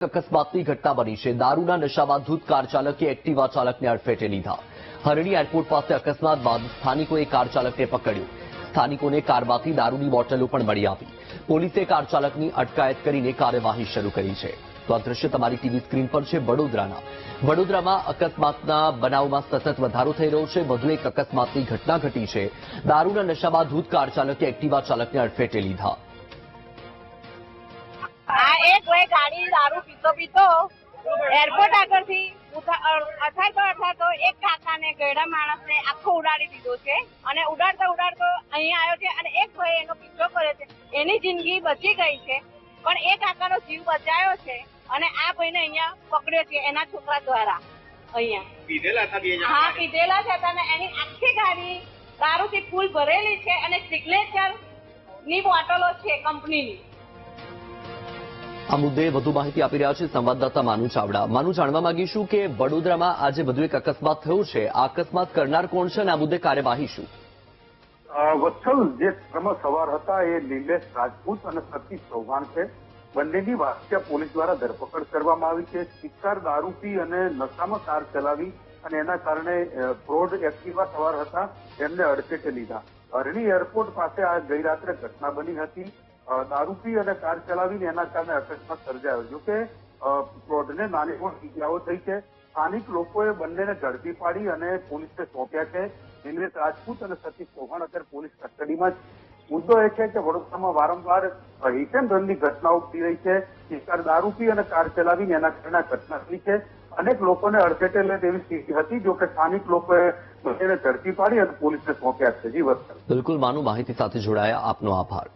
અકસ્માતની ઘટના બની છે. દારૂના નશામાં ધૂત કાર ચાલકે એક્ટિવા ચાલકને અડફેટે લીધા. હરણી એરપોર્ટ પાસે અકસ્માત બાદ સ્થાનિકોએ કાર ચાલકને પકડ્યો. સ્થાનિકોને કારમાંથી દારૂની બોટલો પણ મળી આવી. પોલીસે કાર ચાલકની અટકાયત કરીને કાર્યવાહી શરૂ કરી છે. તો આ દ્રશ્ય તમારી ટીવી સ્ક્રીન પર છે વડોદરાના. વડોદરામાં અકસ્માતના બનાવમાં સતત વધારો થઈ રહ્યો છે. વધુ એક અકસ્માતની ઘટના ઘટી છે. દારૂના નશામાં ધૂત કાર ચાલકે એક્ટિવા ચાલકને અડફેટે લીધા. આ એક ભાઈ ગાડી દારૂ પીતો પીતો. એરપોર્ટ આગળથી અથાતો અથાતો એક કાકાને ગયડા માણસને આખો ઉડાડી દીધો છે. અને ઉડાડતો ઉડાડતો અહીંયા આવ્યો છે અને એક ભાઈ એનો પીછો કર્યો છે. એની જિંદગી બચી ગઈ છે પણ એ કાકાનો જીવ બચાયો છે અને આ ભાઈને અહીંયા પકડ્યો છે એના છોકરા દ્વારા. અહીંયા. પીધેલા હતા હા પીધેલા છે અને એની આખી ગાડી દારૂથી ફૂલ ભરેલી છે અને સિગ્નેચરની બોટલો છે કંપનીની. આ મુદ્દે વધુ માહિતી આપી રહ્યા છે સંવાદદાતા માનુ ચાવડા. માનુ જાણવા માંગીશું કે વડોદરામાં આજે વધુ એક અકસ્માત થયો છે. આ અકસ્માત કરનાર કોણ છે અને આ મુદ્દે કાર્યવાહી શું વત્સલ જે ક્રમ સવાર હતા એ નિલેશ રાજપૂત અને સતીશ ચૌહાણ છે. બંનેની વાસ્યા પોલીસ દ્વારા ધરપકડ કરવામાં આવી છે. શિકાર દારૂ પી અને નશામાં કાર ચલાવી અને એના કારણે ફ્રોડ એક્ટિવા સવાર હતા. એમને અડફેટે લીધા. અરણી એરપોર્ટ પાસે આ ગઈ રાત્રે ઘટના બની હતી. દારૂ પી અને કાર ચલાવીને એના કારણે અકસ્માત સર્જાયો. જોકે કે ફ્રોડને નાની પણ ઇજાઓ થઈ છે. સ્થાનિક લોકોએ બંનેને ઝડપી પાડી અને પોલીસને સોંપ્યા છે. નિલેશ રાજપૂત અને સતીશ ચૌહાણ અત્યારે પોલીસ કસ્ટડીમાં. મુદ્દો એ છે કે વડોદરામાં વારંવાર હિટ એન્ડ રનની ઘટનાઓ થઈ રહી છે. શિકાર દારૂ પી અને કાર ચલાવીને એના કારણે ઘટના થઈ છે. અનેક લોકોને અડફેટે લે તેવી સ્થિતિ હતી, જો કે સ્થાનિક લોકોએ બંનેને ઝડપી પાડી અને પોલીસને સોંપ્યા છે. જી બિલકુલ માનું માહિતી સાથે જોડાયા. આપનો આભાર.